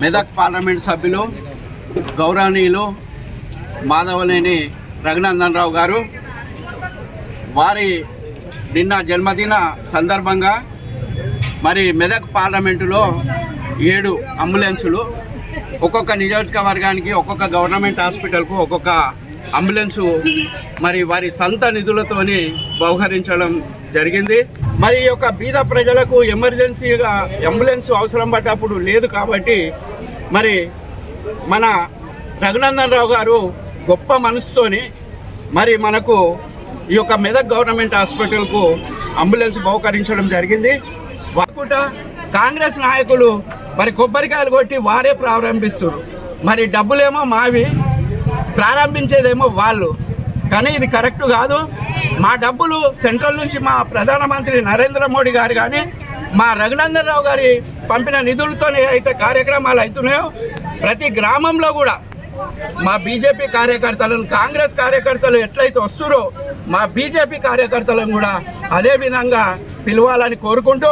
Medak parliament సభ్యులు గౌరవనీయులు మాధవనేని రఘునందన్ రావు గారు వారి నిన్న జన్మదిన సందర్భంగా మరి మెదక్ పార్లమెంటులో ఏడు అంబులెన్సులు ఒక్కొక్క నియోజకవర్గానికి ఒక్కొక్క గవర్నమెంట్ హాస్పిటల్కు ఒక్కొక్క అంబులెన్సు మరి వారి సొంత నిధులతోని బహుకరించడం జరిగింది. మరి ఈ యొక్క బీద ప్రజలకు ఎమర్జెన్సీగా అంబులెన్స్ అవసరం పడ్డప్పుడు లేదు కాబట్టి మరి మన రఘునందన్ రావు గారు గొప్ప మనసుతోని మరి మనకు ఈ యొక్క మెదక్ గవర్నమెంట్ హాస్పిటల్కు అంబులెన్స్ బహుకరించడం జరిగింది. వాకుట కాంగ్రెస్ నాయకులు మరి కొబ్బరికాయలు కొట్టి వారే ప్రారంభిస్తున్నారు మరి డబ్బులేమో మావి ప్రారంభించేదేమో వాళ్ళు. కానీ ఇది కరెక్ట్ కాదు. మా డబ్బులు సెంట్రల్ నుంచి మా ప్రధానమంత్రి నరేంద్ర మోడీ గారు కానీ మా రఘునందన్ రావు గారి పంపిన నిధులతోనే అయితే కార్యక్రమాలు అవుతున్నాయో ప్రతి గ్రామంలో కూడా మా బీజేపీ కార్యకర్తలను కాంగ్రెస్ కార్యకర్తలు ఎట్లయితే వస్తురో మా బీజేపీ కార్యకర్తలను కూడా అదే విధంగా పిలవాలని కోరుకుంటూ